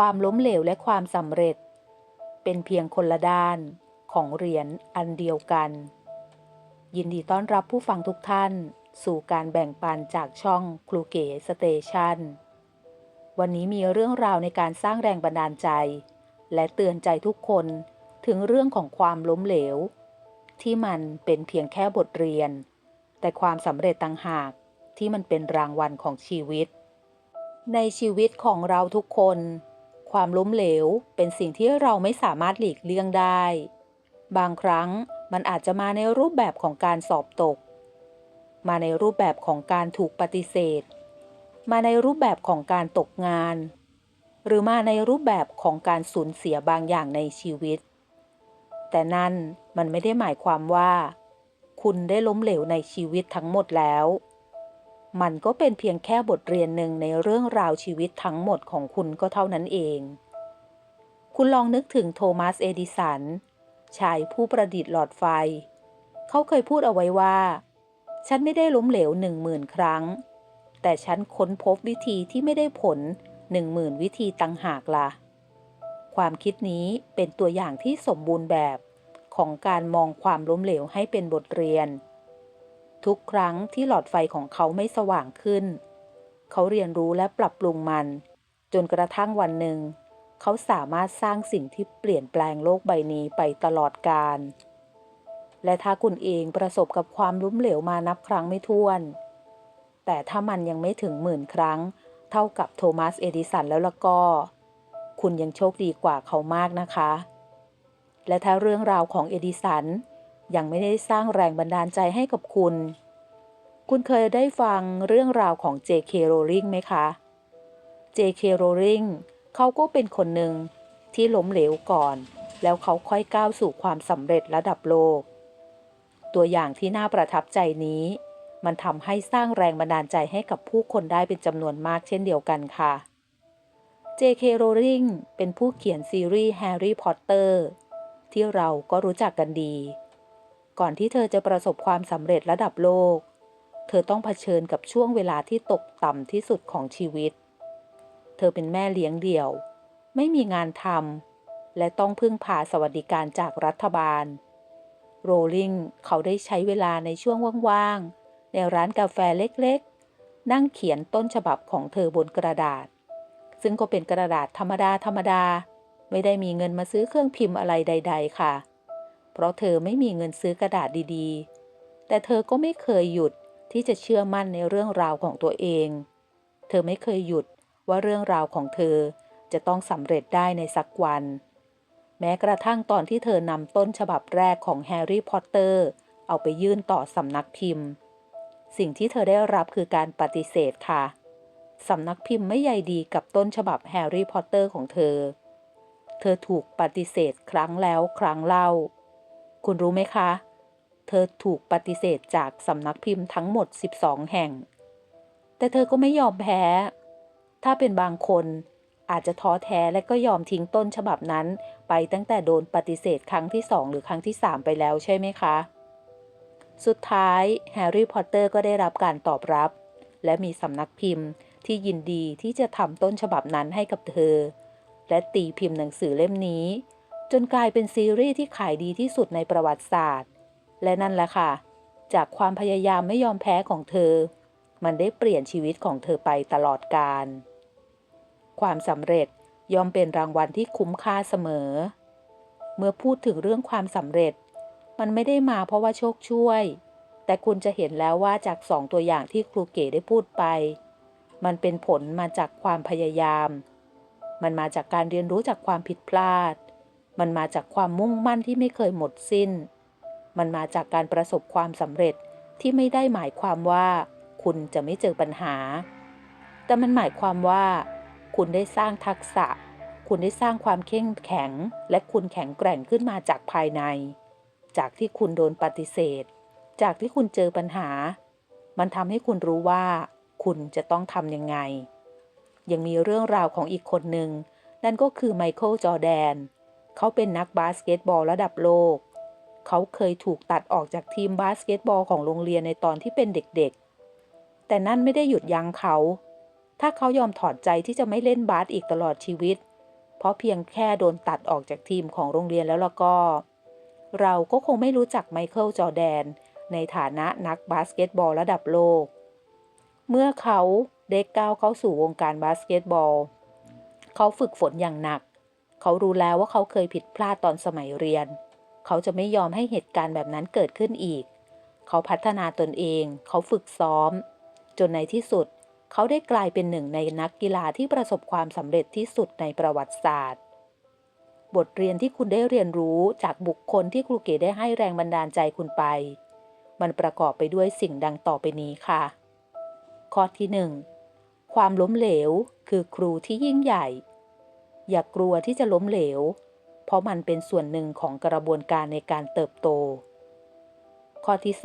ความล้มเหลวและความสำเร็จ เป็นเพียงคนละด้านของเหรียญอันเดียวกัน ยินดีต้อนรับผู้ฟังทุกท่านสู่การแบ่งปันจากช่องครูเก๋สเตชันวันนี้มีเรื่องราวในการสร้างแรงบันดาลใจ และเตือนใจทุกคนถึงเรื่องของความล้มเหลว ที่มันเป็นเพียงแค่บทเรียน แต่ความสำเร็จต่างหากที่มันเป็นรางวัลของชีวิต ในชีวิตของเราทุกคน ความล้มเหลวเป็นสิ่งที่เราไม่สามารถหลีกเลี่ยงได้ บางครั้งมันอาจจะมาในรูปแบบของการสอบตก มาในรูปแบบของการถูกปฏิเสธ มาในรูปแบบของการตกงาน หรือมาในรูปแบบของการสูญเสียบางอย่างในชีวิต แต่นั่นมันไม่ได้หมายความว่า คุณได้ล้มเหลวในชีวิตทั้งหมดแล้ว มันก็เป็นเพียงแค่บทเรียนหนึ่งในเรื่องราวชีวิตทั้งหมดของคุณก็เท่านั้นเอง คุณลองนึกถึงโทมัส เอดิสัน ชายผู้ประดิษฐ์หลอดไฟ เขาเคยพูดเอาไว้ว่า ฉันไม่ได้ล้มเหลวหนึ่งหมื่นครั้ง แต่ฉันค้นพบวิธีที่ไม่ได้ผลหนึ่งหมื่นวิธีตังหากละ่ะ ความคิดนี้เป็นตัวอย่างที่สมบูรณ์แบบของการมองความล้มเหลวให้เป็นบทเรียน ทุกครั้งที่หลอดไฟของเขาไม่สว่างขึ้น เขาเรียนรู้และปรับปรุงมัน จนกระทั่งวันหนึ่ง เขาสามารถสร้างสิ่งที่เปลี่ยนแปลงโลกใบนี้ไปตลอดกาลและถ้าคุณเองประสบกับความล้มเหลวมานับครั้งไม่ถ้วน แต่ถ้ามันยังไม่ถึงหมื่นครั้ง เท่ากับโทมัสเอดิสันแล้วละก็ คุณยังโชคดีกว่าเขามากนะคะ และถ้าเรื่องราวของเอดิสัน ยังไม่ได้สร้างแรงบันดาลใจให้กับคุณ คุณเคยได้ฟังเรื่องราวของ J.K. Rowling ไหมคะ J.K. Rowling เขาก็เป็นคนหนึ่งที่ล้มเหลวก่อน แล้วเขาค่อยก้าวสู่ความสำเร็จระดับโลก ตัวอย่างที่น่าประทับใจนี้ มันทำให้สร้างแรงบันดาลใจให้กับผู้คนได้เป็นจำนวนมากเช่นเดียวกันค่ะ J.K. Rowling เป็นผู้เขียนซีรีส์ Harry Potter ที่เราก็รู้จักกันดี ก่อนที่เธอจะประสบความสำเร็จระดับโลก เธอต้องเผชิญกับช่วงเวลาที่ตกต่ำที่สุดของชีวิต เธอเป็นแม่เลี้ยงเดี่ยว ไม่มีงานทำและต้องพึ่งพาสวัสดิการจากรัฐบาล โรลลิงเขาได้ใช้เวลาในช่วงว่างๆ ในร้านกาแฟเล็กๆ นั่งเขียนต้นฉบับของเธอบนกระดาษ ซึ่งก็เป็นกระดาษธรรมดาธรรมดา ไม่ได้มีเงินมาซื้อเครื่องพิมพ์อะไรใด ๆ ค่ะเพราะเธอไม่มีเงินซื้อกระดาษดีๆ แต่เธอก็ไม่เคยหยุดที่จะเชื่อมั่นในเรื่องราวของตัวเอง เธอไม่เคยหยุดว่าเรื่องราวของเธอจะต้องสำเร็จได้ในสักวัน แม้กระทั่งตอนที่เธอนำต้นฉบับแรกของแฮร์รี่พอตเตอร์เอาไปยื่นต่อสำนักพิมพ์ สิ่งที่เธอได้รับคือการปฏิเสธค่ะ สำนักพิมพ์ไม่ใยดีกับต้นฉบับแฮร์รี่พอตเตอร์ของเธอ เธอถูกปฏิเสธครั้งแล้วครั้งเล่า คุณรู้ไหมคะ เธอถูกปฏิเสธจากสำนักพิมพ์ทั้งหมด 12 แห่ง แต่เธอก็ไม่ยอมแพ้ ถ้าเป็นบางคนอาจจะท้อแท้และก็ยอมทิ้งต้นฉบับนั้นไปตั้งแต่โดนปฏิเสธครั้งที่สองหรือครั้งที่สามไปแล้วใช่ไหมคะ สุดท้ายแฮร์รี่พอตเตอร์ก็ได้รับการตอบรับ และมีสำนักพิมพ์ที่ยินดีที่จะทำต้นฉบับนั้นให้กับเธอ และตีพิมพ์หนังสือเล่มนี้ จนกลายเป็นซีรีส์ที่ขายดีที่สุดในประวัติศาสตร์ และนั่นแหละค่ะ จากความพยายามไม่ยอมแพ้ของเธอ มันได้เปลี่ยนชีวิตของเธอไปตลอดกาลความสำเร็จย่อมเป็นรางวัลที่คุ้มค่าเสมอ เมื่อพูดถึงเรื่องความสำเร็จ มันไม่ได้มาเพราะว่าโชคช่วย แต่คุณจะเห็นแล้วว่าจากสองตัวอย่างที่ครูเก๋ได้พูดไป มันเป็นผลมาจากความพยายาม มันมาจากการเรียนรู้จากความผิดพลาด มันมาจากความมุ่งมั่นที่ไม่เคยหมดสิ้น มันมาจากการประสบความสำเร็จที่ไม่ได้หมายความว่า คุณจะไม่เจอปัญหา แต่มันหมายความว่า คุณได้สร้างทักษะ คุณได้สร้างความเข้มแข็ง และคุณแข็งแกร่งขึ้นมาจากภายใน จากที่คุณโดนปฏิเสธ จากที่คุณเจอปัญหา มันทำให้คุณรู้ว่า คุณจะต้องทำยังไง ยังมีเรื่องราวของอีกคนหนึ่ง นั่นก็คือไมเคิลจอแดน เขาเป็นนักบาสเกตบอลระดับโลก เขาเคยถูกตัดออกจากทีมบาสเกตบอลของโรงเรียนในตอนที่เป็นเด็กๆ แต่นั่นไม่ได้หยุดยั้งเขา ถ้าเขายอมถอดใจที่จะไม่เล่นบาสอีกตลอดชีวิต เพราะเพียงแค่โดนตัดออกจากทีมของโรงเรียนแล้วล้วก็ เราก็คงไม่รู้จักไมเคิลจอแดน ในฐานะนักบาสเกตบอลระดับโลก เมื่อเขาได้ก้าวเข้าสู่วงการบาสเกตบอล เขาฝึกฝนอย่างหนัก เขารู้แล้วว่าเขาเคยผิดพลาดตอนสมัยเรียน เขาจะไม่ยอมให้เหตุการณ์แบบนั้นเกิดขึ้นอีก เขาพัฒนาตนเอง เขาฝึกซ้อม จนในที่สุด เขาได้กลายเป็นหนึ่งในนักกีฬาที่ประสบความสำเร็จที่สุดในประวัติศาสตร์ บทเรียนที่คุณได้เรียนรู้จากบุคคลที่ครูเก๋ได้ให้แรงบันดาลใจคุณไป มันประกอบไปด้วยสิ่งดังต่อไปนี้ค่ะ ข้อที่หนึ่งความล้มเหลวคือครูที่ยิ่งใหญ่ อย่ากลัวที่จะล้มเหลว เพราะมันเป็นส่วนหนึ่งของกระบวนการในการเติบโต ข้อที่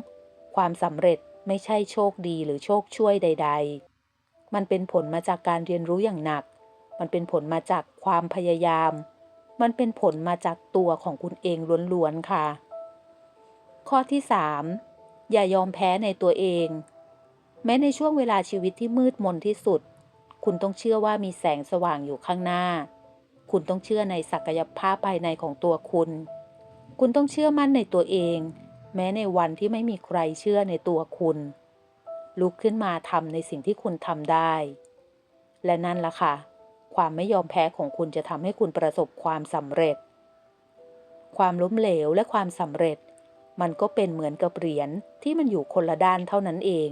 2. ความสำเร็จไม่ใช่โชคดีหรือโชคช่วยใด ๆ มันเป็นผลมาจากการเรียนรู้อย่างหนัก มันเป็นผลมาจากความพยายาม มันเป็นผลมาจากตัวของคุณเองล้วนๆค่ะ ข้อที่ 3. อย่ายอมแพ้ในตัวเอง แม้ในช่วงเวลาชีวิตที่มืดมนที่สุด คุณต้องเชื่อว่ามีแสงสว่างอยู่ข้างหน้า คุณต้องเชื่อในศักยภาพภายในของตัวคุณ คุณต้องเชื่อมั่นในตัวเอง แม้ในวันที่ไม่มีใครเชื่อในตัวคุณ ลุกขึ้นมาทำในสิ่งที่คุณทำได้ และนั่นล่ะค่ะ ความไม่ยอมแพ้ของคุณจะทำให้คุณประสบความสำเร็จ ความล้มเหลวและความสำเร็จ มันก็เป็นเหมือนกับเหรียญที่มันอยู่คนละด้านเท่านั้นเอง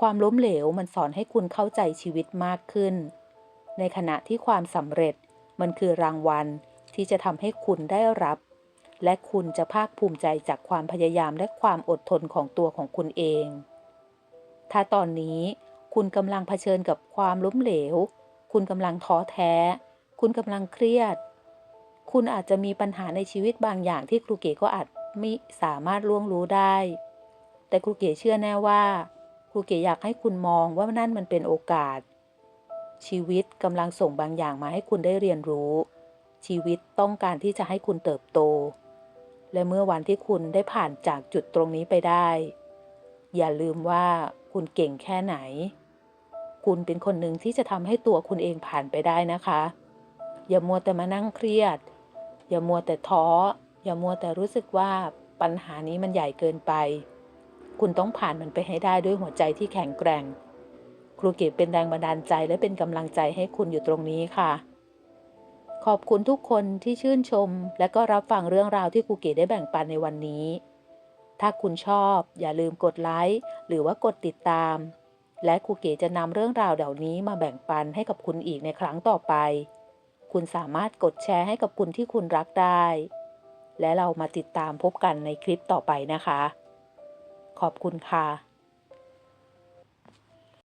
ความล้มเหลวมันสอนให้คุณเข้าใจชีวิตมากขึ้น ในขณะที่ความสำเร็จมันคือรางวัลที่จะทำให้คุณได้รับ และคุณจะภาคภูมิใจจากความพยายามและความอดทนของตัวของคุณเอง ถ้าตอนนี้คุณกำลังเผชิญกับความล้มเหลว คุณกำลังท้อแท้ คุณกำลังเครียด คุณอาจจะมีปัญหาในชีวิตบางอย่างที่ครูเก๋ก็อาจไม่สามารถล่วงรู้ได้ แต่ครูเก๋เชื่อแน่ว่า ครูเก๋อยากให้คุณมองว่านั่นมันเป็นโอกาส ชีวิตกำลังส่งบางอย่างมาให้คุณได้เรียนรู้ ชีวิตต้องการที่จะให้คุณเติบโต และเมื่อวันที่คุณได้ผ่านจากจุดตรงนี้ไปได้ อย่าลืมว่าคุณเก่งแค่ไหน คุณเป็นคนหนึ่งที่จะทำให้ตัวคุณเองผ่านไปได้นะคะ อย่ามัวแต่มานั่งเครียด อย่ามัวแต่ท้อ อย่ามัวแต่รู้สึกว่าปัญหานี้มันใหญ่เกินไป คุณต้องผ่านมันไปให้ได้ด้วยหัวใจที่แข็งแกร่ง ครูเก็บเป็นแรงบันดาลใจและเป็นกำลังใจให้คุณอยู่ตรงนี้ค่ะ ขอบคุณทุกคนที่ชื่นชม และก็รับฟังเรื่องราวที่ครูเก๋ได้แบ่งปันในวันนี้ ถ้าคุณชอบ อย่าลืมกดไลค์หรือว่ากดติดตาม และครูเก๋จะนำเรื่องราวเหล่านี้มาแบ่งปันให้กับคุณอีกในครั้งต่อไป คุณสามารถกดแชร์ให้กับคุณที่คุณรักได้ และเรามาติดตามพบกันในคลิปต่อไปนะคะ ขอบคุณค่ะ